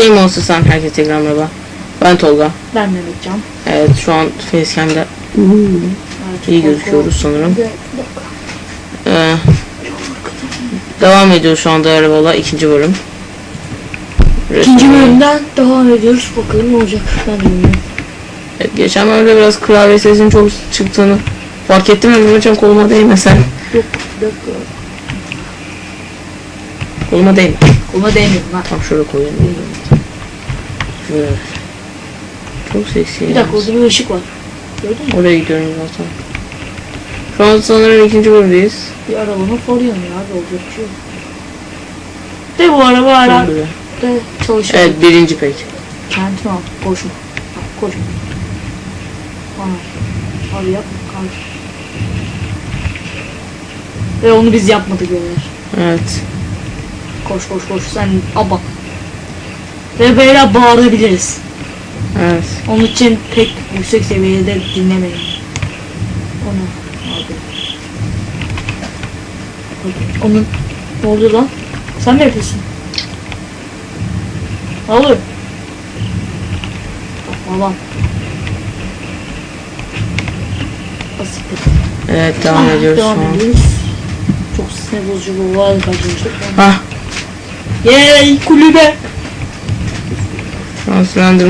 Game Monsters'tan herkese tekrar merhaba. Ben Tolga. Ben Mehmetcan. Evet şu an Facecam'da Evet, iyi gözüküyoruz sanırım. Ee, devam ediyor şu anda Arabalı ikinci bölüm. İkinci bölümden devam ediyoruz. Bakalım ne olacak. Ben bilmiyorum. Evet, geçen bölümde biraz klavye sesinin çok çıktığını fark ettim Mehmetcan koluma değmesen. Yok. Bir dakika. Koluma değme. Ona değmedim ha. Tam şöyle koyayım. Evet. Çok seksi. Bir dakika orada bir ışık var. Gördün mü? Oraya gidiyorum zaten. Şu an sanırım ikinci bölümdeyiz. Bir arabanın far yanıyor abi. Olacak şey yok. De bu araba Böyle. de çalışıyor. Evet birinci page. Kendini al. Koşma. Bak, Koşma. Abi, abi yapma. Abi. Ve onu biz yapmadık beyler. Evet. Koş koş koş sen al bak. Ve böyle bağırabiliriz. Evet. Onun için pek yüksek seviyede dinlemeyin. Onu abi. Onun ne oluyor lan? Sen ne yapıyorsun? Ne oluyor? Asiktir. Evet devam Ah, ediyoruz devam şu an. ediyoruz. Çok sinir bozucu bu var kaçmıştık. Hah. Yey kulübe. Şu an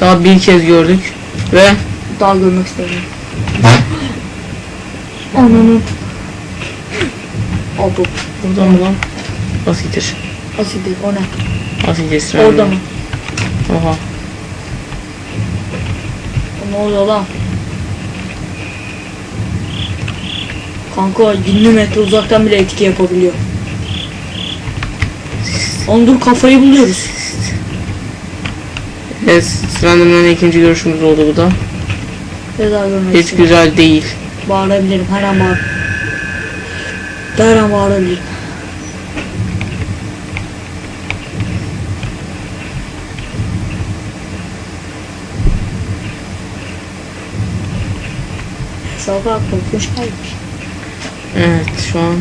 daha bir kez gördük. Ve Daha görmek istemiyorum. Ananı. Abi burada mı lan? Asiktir. asiktir o ne? Asiktir Slenderman. Orada mı? Oha. Ne oluyor lan? Kanka 20 metre uzaktan bile etki yapabiliyor. Oğlum dur kafayı buluyoruz. Evet Slenderman'ın ikinci görüşümüz oldu bu da. Ne daha görmek Hiç güzel değil. Bağırabilirim her an bağır. Her an bağırabilirim. Sabah korkmuş kalmış. Evet şu an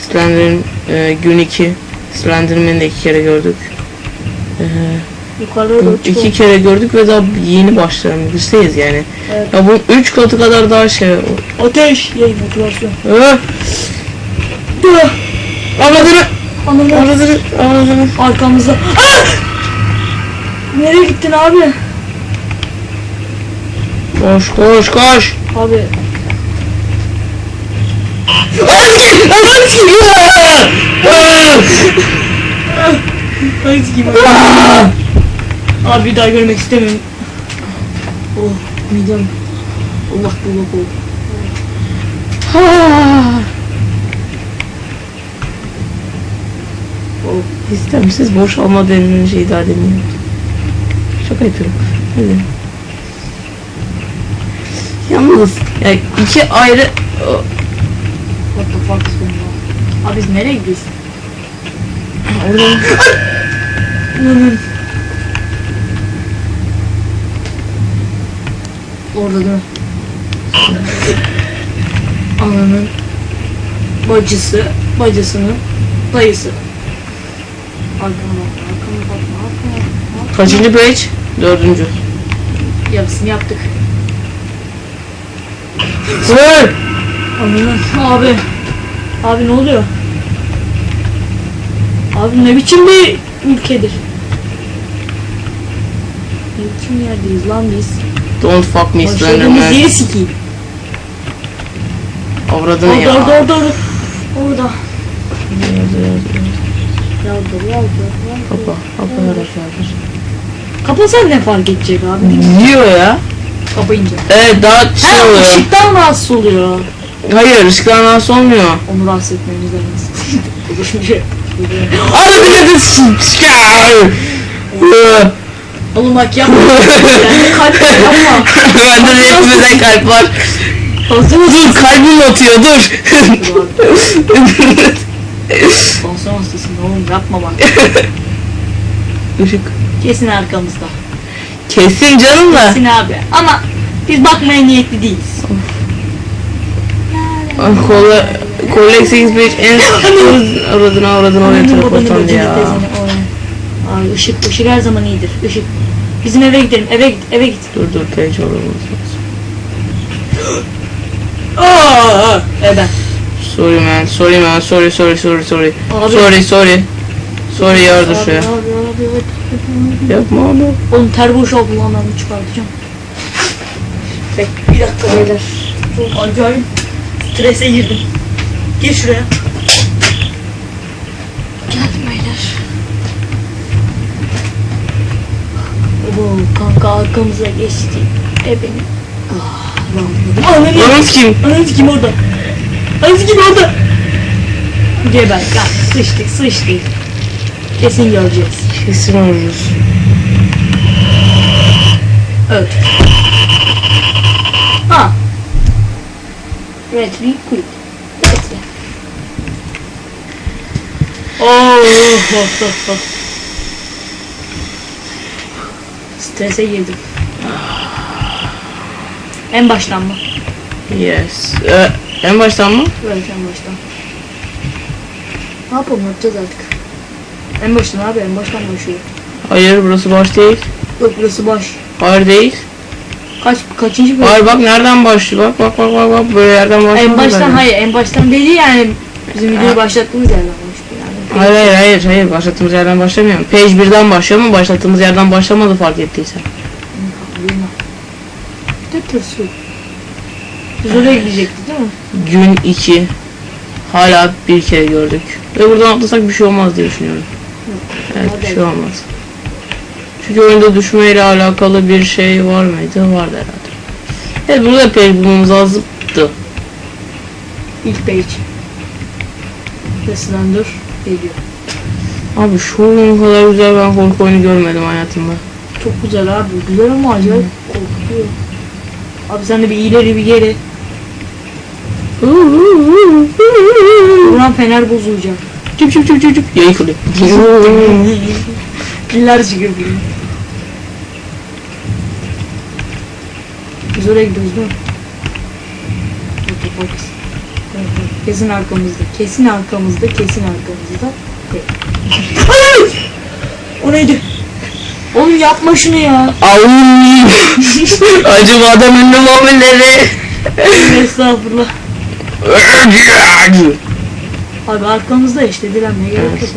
Slenderman e, gün 2 Slenderman'i de iki kere gördük. E, Yukarıda doğru iki çıkıyor. kere gördük ve daha yeni başlangıçtayız yani. Evet. Ya bu üç katı kadar daha şey. Ateş! Yay motivasyon. Öh! Avradını! Ananı Avradını! Avradını! arkamızda. Ah! Nereye gittin abi? Koş koş koş! Abi Azgi! Azgi! Ay sikeyim abi. Bir daha görmek istemiyorum. Oh midem. Allah bullak oldu. Oh, istemsiz boşalma denilen şey daha deniyor. Şaka yapıyorum. Hadi. Yalnız ya iki ayrı o- What the fuck is going on? Abi biz nereye gidiyoruz? oradan Ananın. Orada mi? Ananın bacısı, bacısının dayısı. Arkana bakma, kaçıncı page? Dördüncü. Yarısını yaptık. Hey! Ananın abi. Abi ne oluyor? Abi ne biçim bir ülkedir? Ne biçim yerdeyiz lan biz? Don't fuck me Slenderman. yeri sikeyim. Avradını Orada ya. orada orada orada. Orada. Yazdı. Yazdı yazdı. Kapa. Kapa yaratlardır. Kapasan ne fark edecek abi? Diyor ya. Kapayınca. Evet daha şey Ha oluyor. ışıktan rahatsız oluyor. Hayır ışıklar rahatsız olmuyor. Onu rahatsız etmemiz lazım. Hadi bir de s**kar. Oğlum bak yapma. Yani kalp yapma. Bende de hepimizden kalp var. Hazır mısın? Dur kalbim atıyor dur. Konser hastasın oğlum yapma bak. Işık. Kesin arkamızda. Kesin canım da. Kesin abi. Ama biz bakmaya niyetli değiliz. Kola, kola 8 5 en aradın aradın oraya bacını ya. Ay ışık, ışık her zaman iyidir. Işık. Bizim eve gidelim, eve git, eve git. Dur dur page olmamız lazım. Aa, e ben. Sorry man, sorry man, sorry sorry sorry sorry. Abi. Sorry sorry. Sorry yardır şuraya. abi, abi, abi. Yapma abi. Oğlum ter boşaldı lan ben bunu çıkartacağım. Bek, bir dakika beyler. Çok acayip strese girdim. Gel şuraya. Geldim Oo, kanka arkamıza geçti. E beni. Ah, rahatladım. Ananı Yalnız kim? Ananı kim orada? Ananı kim orada? Geber. Ya sıçtık sıçtık. Kesin göreceğiz. Kesin oluruz. Evet. Ha. Retri quit. Retri. Oh. Strese girdim. En baştan mı? Yes. Ee, en baştan mı? Evet en baştan. Ne yapalım yapacağız artık. En baştan abi en baştan başlıyor. Hayır burası baş değil. Yok burası baş. Hayır değil. Kaç kaçıncı bölüm? Hayır bak nereden başlıyor? Bak bak bak bak bak böyle yerden başlıyor. En baştan hayır en baştan dedi yani bizim videoyu başlattığımız yerden. Hayır hayır hayır hayır başlattığımız yerden başlamıyor. Page 1'den başlıyor ama başlattığımız yerden başlamadı fark ettiysen. Biz oraya gidecektik değil mi? Gün 2. Hala bir kere gördük. Ve buradan atlasak bir şey olmaz diye düşünüyorum. Evet bir şey olmaz. Çünkü oyunda düşmeyle alakalı bir şey var mıydı? Vardı herhalde. Evet burada page bulmamız lazımdı. İlk page. Ve Slender geliyor. Abi şu oyun kadar güzel ben korku oyunu görmedim hayatımda. Çok güzel abi. Güzel ama acayip korkutuyor. Abi sen de bir ileri bir geri. Buradan fener bozulacak. Çıp çıp çıp çıp çıp. Yayı kırıyor. Piller çıkıyor. Biz oraya gidiyoruz değil mi? Otopark. Kesin arkamızda. Kesin arkamızda. Kesin arkamızda. Ay! O neydi? Oğlum yapma şunu ya. Ay. Acaba adamın ne muamelleri? Estağfurullah. Abi arkamızda işte direnmeye gerek yok.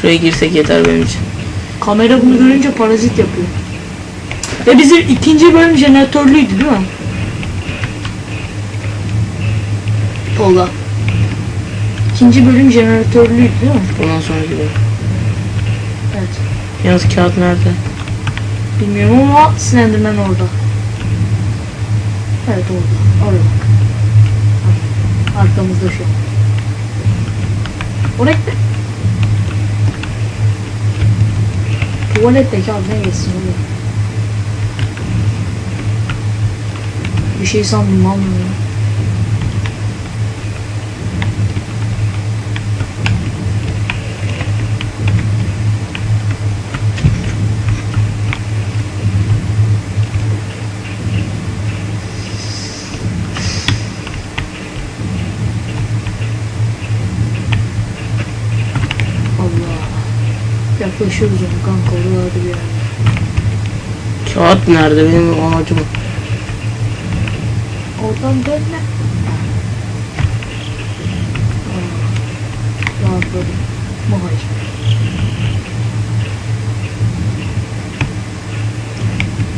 Şuraya girsek yeter benim için. Kamera bunu görünce parazit yapıyor. Ve bizim ikinci bölüm jeneratörlüydü değil mi? Tolga. İkinci bölüm jeneratörlüydü değil mi? Bundan sonra gidelim. Evet. Yalnız kağıt nerede? Bilmiyorum ama Slenderman orada. Evet orada. Oraya bak. Arkamızda şu an. Oraya gitti. Tuvaletteki abi ne geçsin oğlum. Bir şey sandım lan bunu. Allah. Onu kanka oralarda bir yerde. Kağıt nerede benim amacım? Oradan dönme. Rahatladım. Hayır.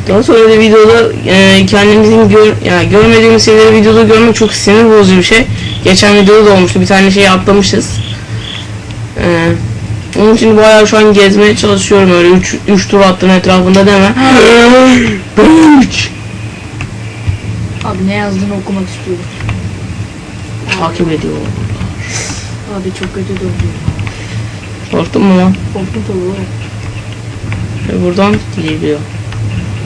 Daha sonra da videoda e, kendimizin gör, yani görmediğimiz şeyleri videoda görmek çok sinir bozucu bir şey. Geçen videoda da olmuştu. Bir tane şeyi atlamışız. E, onun için bayağı şu an gezmeye çalışıyorum öyle 3 3 tur attım etrafında deme. Üç. Abi ne yazdığını okumak istiyorum. Takip ediyor. Abi çok kötü döndü. Korktun mu lan? Korktum tabii oğlum. E, buradan geliyor.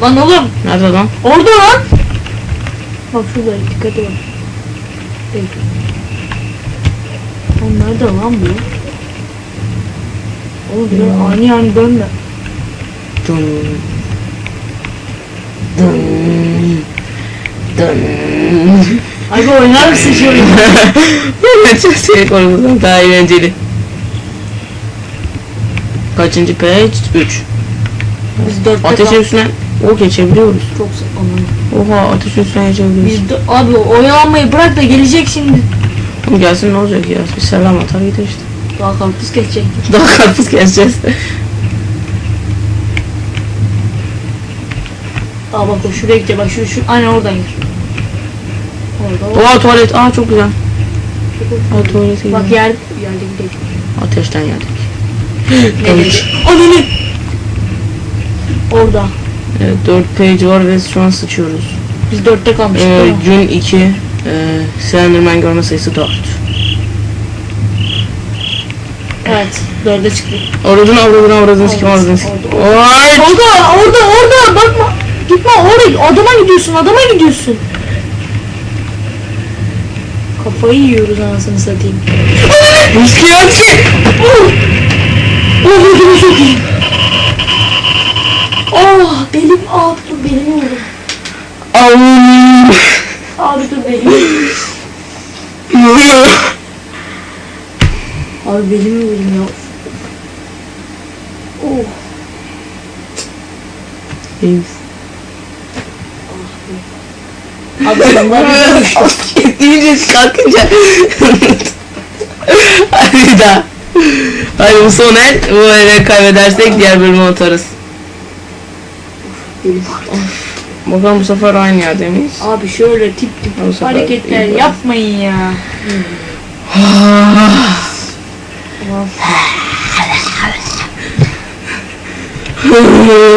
Lan oğlum! Nerede lan? Orada lan! Bak şurada dikkat et. Peki. Oğlum nerede lan bu? Oğlum bir ani ani dönme. Dın. Dın. Dın. Abi oynar mısın oyunu? Evet, seni korkudan daha eğlenceli. Kaçıncı page? 3. Biz dörtte Ateşin kal- üstüne o geçebiliyoruz. Çok anladım. Oha ateşin üstüne geçebiliyoruz. Biz de, abi oyalanmayı bırak da gelecek şimdi. Gelsin ne olacak ya? Bir selam atar gider işte. Daha karpuz geçecek. Daha karpuz keseceğiz. Aa bak o şuraya gidecek bak şu şu aynen oradan gir. Orada Oha tuvalet. Aa çok güzel. Aa tuvalete Bak gidelim. yer yerde gidecek. Ateşten geldik. Dedi? Ananı. Orada. Evet, 4 page var ve şu an sıçıyoruz. Biz dörtte kalmıştık. Ee, gün 2. E, Slenderman görme sayısı 4. Evet. Dörde çıktık. Avradın avradın avradın sikim avradın Oy! Orada orada orada bakma. Gitme oraya adama gidiyorsun adama gidiyorsun. Kafayı yiyoruz anasını satayım. Ki. Oh vurdum çok iyi. Oh belim ah dur belimi vurdum. Abi vurdum ya. Oh. İyi misin? Abi sen var ya. İyice kalkınca. Hadi daha. Hadi bu son el. Bu ele kaybedersek diğer bölümü atarız. Bakalım bu sefer aynı yerde miyiz? Abi şöyle tip tip sefer hareketler iyi yapmayın ya.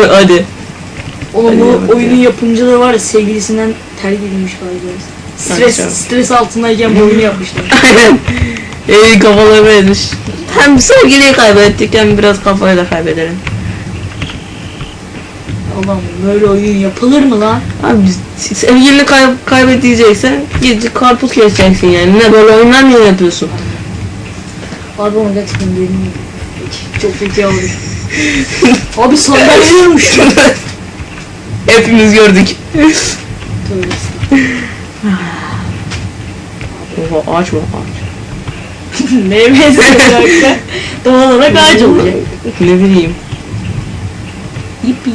Hadi. Oğlum Hadi bu oyunun yapımcıları var ya sevgilisinden terk edilmiş galiba. Stres, stres altındayken bu oyunu yapmışlar. Aynen. Evi kafalarına etmiş. Hem sevgiliyi kaybettik hem biraz kafayı da kaybedelim. Allah'ım böyle oyun yapılır mı lan? Abi biz- sevgilini kay kaybedeceksen gidecek karpuz keseceksin yani. Ne böyle oyunlar niye yapıyorsun? Abi onu gerçekten benim çok kötü oldu. Abi sandalye yormuş. Hepimiz gördük. Oha ağaç mı ağaç? Meyve sıcakta doğal olarak ağaç olacak. Ne bileyim. Yippi.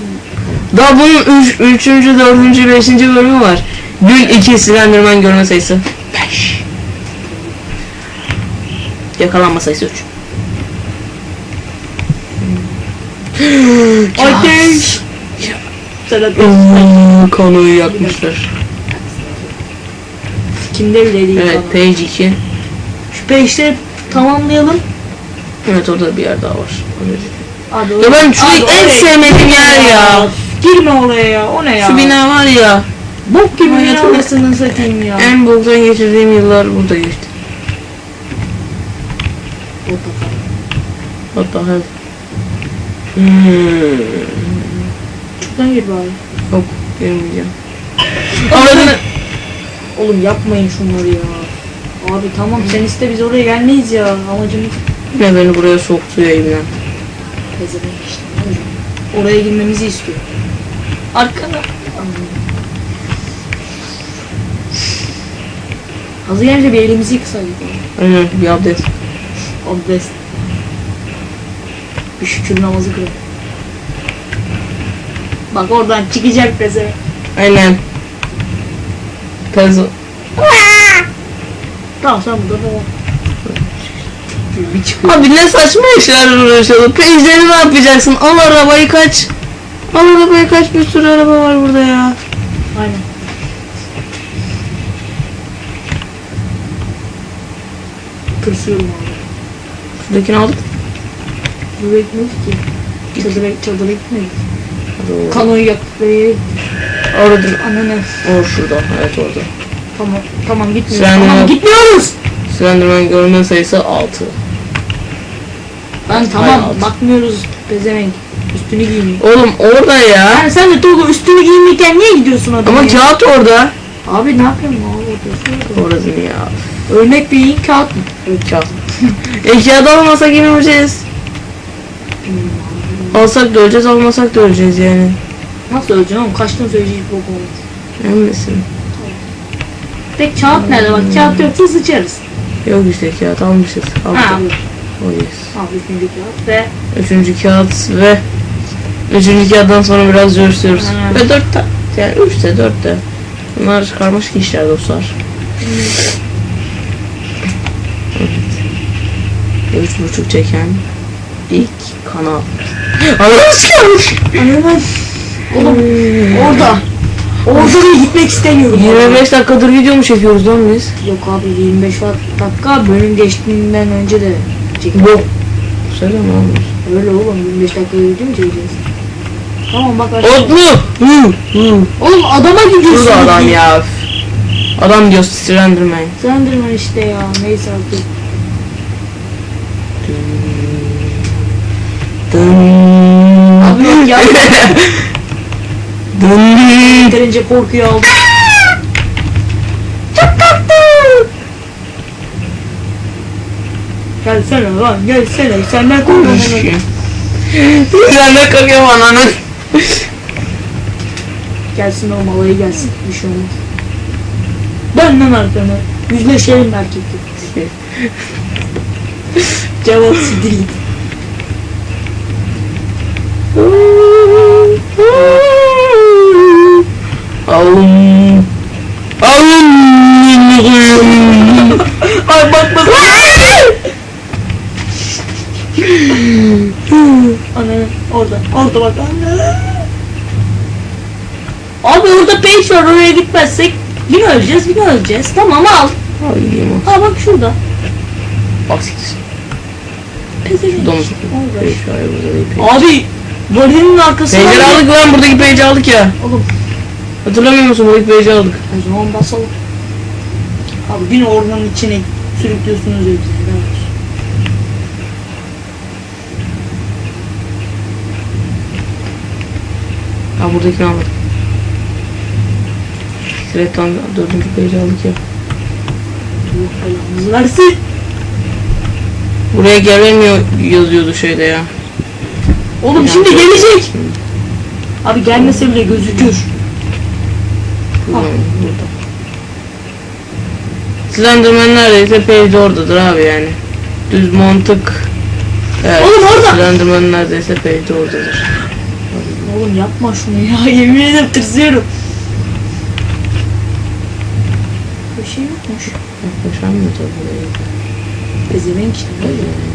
Daha bunun 3. Üç, 3. 4. 5. bölümü var. Gün 2 Slenderman görme sayısı. Yakalanma sayısı 3. Ateş. Konuyu yakmışlar. kimde bile değil Evet falan. page 2. Şu peşte tamamlayalım. Evet orada bir yer daha var. Abi, Ya ben şu Abi en oraya sevmediğim yer ya. Girme oraya ya. O ne ya? Şu bina var ya. bok gibi bir anasını satayım ya. En boktan geçirdiğim yıllar burada geçti. What the hell? Hmm. Şuradan gir bari. Yok girmeyeceğim. Anladın Oğlum yapmayın şunları ya. Abi tamam sen iste biz oraya gelmeyiz ya. Amacımız Ne beni buraya soktu ya İbnen. pezevenk işte. Oraya girmemizi istiyor. Arkana. Hazır gelince bir elimizi yıksaydık. Aynen bir update. Abdest. Bir şükür namazı kılın. Bak oradan çıkacak pezevenk. Aynen. Pezo. Tamam sen burada tamam. Bir çıkıyor. Abi ne saçma işler uğraşıyorsun. Pejleri ne yapacaksın? Al arabayı kaç. Al arabayı kaç bir sürü araba var burada ya. Aynen. Tırsıyorum abi. Şuradakini aldık. Buraya gitmedik ki. Çadıra, çadıra gitmedik. Kanoyu yakıp ve Orada. ananı. O şurada. Evet orada. Tamam, tamam gitmiyoruz. Sen tamam gitmiyoruz. Slenderman görme sayısı 6. Ben tamam Hayat. bakmıyoruz pezevenk. Üstünü giymiyor. Oğlum orada ya. Yani sen de Tolga üstünü giymeyken niye gidiyorsun adama Ama kağıt orada. Abi ne yapıyorsun abi orada? Orası ya? Örnek bir kağıt mı? Evet kağıt. e kağıt almasak yine öleceğiz. Alsak da öleceğiz, almasak da öleceğiz yani. Nasıl öleceksin oğlum? Kaçtan söyleyecek bok olmaz. Emin misin? Tek kağıt nerede bak kağıt yoksa sıçarız. Yok işte kağıt almışız. Aldık. Ha Oh yes. Al üçüncü kağıt ve Üçüncü kağıt ve Üçüncü kağıttan sonra biraz. Aynen. Ve dörtte. Yani üçte dörtte. Bunlar karmaşık işler dostlar. Evet. Üç buçuk çeken ilk kanal. Anladınız gelmiş. Anladın Oğlum orada. Orada da gitmek istemiyorum. 25 dakikadır video mu çekiyoruz lan biz? Yok abi 25 dakika bölüm geçtiğinden önce de çekiyor. Yok. Mi abi? Öyle oğlum 25 dakika video mu çekeceğiz? Tamam bak aşağı. Otlu. Hı, hı. Oğlum adama gidiyorsun. Şurada adam ya. Adam diyor Slenderman. Slenderman işte ya neyse artık. Dın. Abi yok ya. Dın. Yeterince korkuyu aldım. Çok tatlı. Gelsene lan gelsene senden korkuyorum. Sen de kalkıyorum ananın. Gelsin oğlum alayı gelsin bir şey olmaz. Dön lan arkana. Yüzleşelim erkekle. Cevap değil. Alın. Alın. Ay bak bak. Ana orada orada bak. Abi orada page var oraya gitmezsek yine öleceğiz yine öleceğiz. Tamam al. O. Ha bak şurada. Bak siktir. Pezevenk. Domuz. Abi Validenin arkasına Page'leri aldık lan buradaki page'i aldık ya. Oğlum Hatırlamıyor musun buradaki page'i aldık. o zaman basalım. Abi yine ormanın içine sürüklüyorsunuz. Evet. Ha buradakini aldık. Sikretten dördüncü page'i aldık ya. Allah belanızı versin. Buraya gelemiyor yazıyordu şeyde ya. Oğlum şimdi gelecek. Abi gelmese bile gözükür. Burada. Slenderman neredeyse page oradadır abi yani. Düz mantık. Evet. Oğlum orada. Slenderman neredeyse page oradadır. Oğlum yapma şunu ya yemin ederim tırsıyorum. Bir şey yokmuş. Yaklaşamıyor tabii. Pezevenk işte. böyle.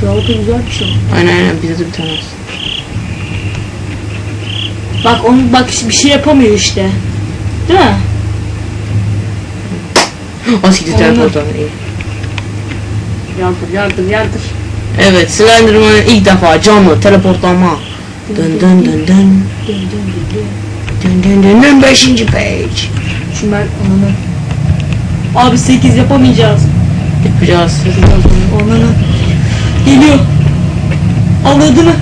Da güzel bir şey. Aynen aynen bize de bir tane olsun. Bak onu bak bir şey yapamıyor işte. Değil mi? Askidi Aynen. teleportan iyi. Yardır yardır yardır. Evet Slenderman'ın ilk defa canlı teleportlanma. Dın dın dın dın. Dın dın dın dın beşinci page. Şu Mert ananı. Abi 8 yapamayacağız. Yapacağız. Ananı. Geliyor. Anladın mı?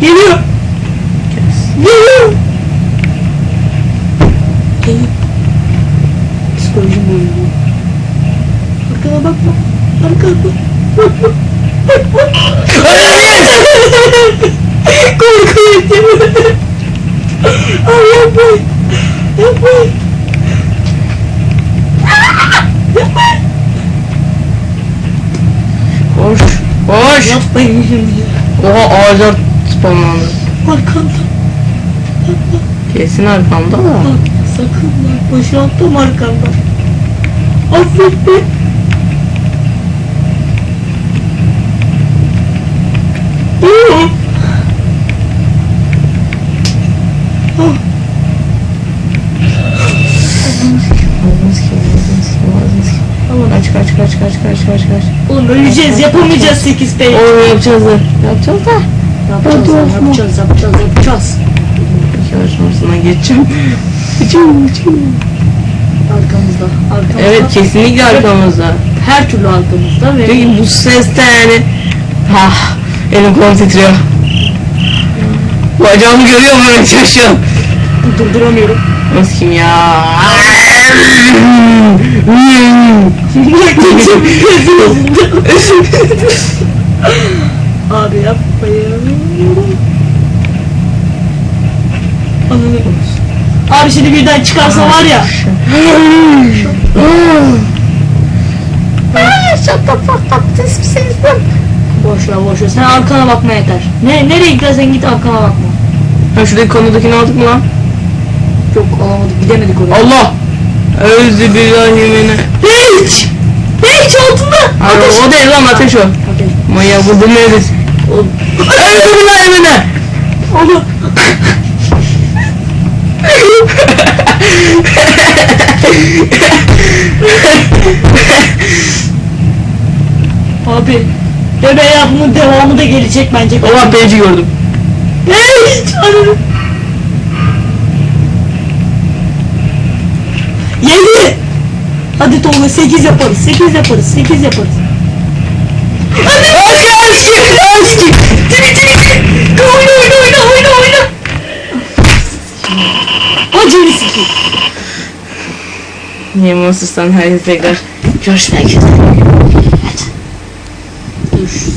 Geliyor. Geliyor. Geliyor. Psikolojim bozuldu. Arkana bakma. Arkana bak. Bakma. Bakma. Korkuyorum. Ay yapmayın. Yapmayın. Koş. Koş. Yapmayın şimdi. Oha ağaçlar spawnlandı. Arkanda. Kesin arkamda da. Bak sakın bak boşalttım arkanda. Affet beni. Oo. Ah, Ağzınız kim? Ağzınız kim? Ağzınız kim? Tamam. Kaç kaç kaç kaç kaç kaç kaç. Oğlum öleceğiz yapamayacağız 8 pay. Oğlum yapacağız da. Yapacağız da. Yapacağız yapacağız yapacağız yapacağız. Arasından geçeceğim. Geçeyim geçeyim. Arkamızda. Arkamızda. Evet kesinlikle arkamızda. Her türlü arkamızda ve Peki bu seste yani. Ha, elim kolum titriyor. Bacağımı görüyor musun an? durduramıyorum. Nasıl ya? Abi yapmayın. Ananı Abi şimdi birden çıkarsa var ya. Shut the fuck up, this is boş ver. Sen arkana bakma yeter. Ne nereye gidersen git arkana bakma. Ha şuradaki konudakini aldık mı lan? Yok alamadık gidemedik oraya. Allah! Özü billahimine. Hiç! Hiç altında! Hayır Ateş! o değil lan ateş o. Ateş. Manyak bu? Oğlum. Özü billahimine. Oğlum. Abi. Bebe ya bunun devamı da gelecek bence. Allah peci gördüm. Hiç anladım. Yedi. Hadi Tolga 8 yaparız. 8 yaparız. 8 yaparız. Hadi. Eski eski. Tiri tiri tiri. Oyna oyna oyna oyna oyna. Acını sikeyim. Yemin Sistan herkese tekrar görüşmek üzere. Görüşürüz.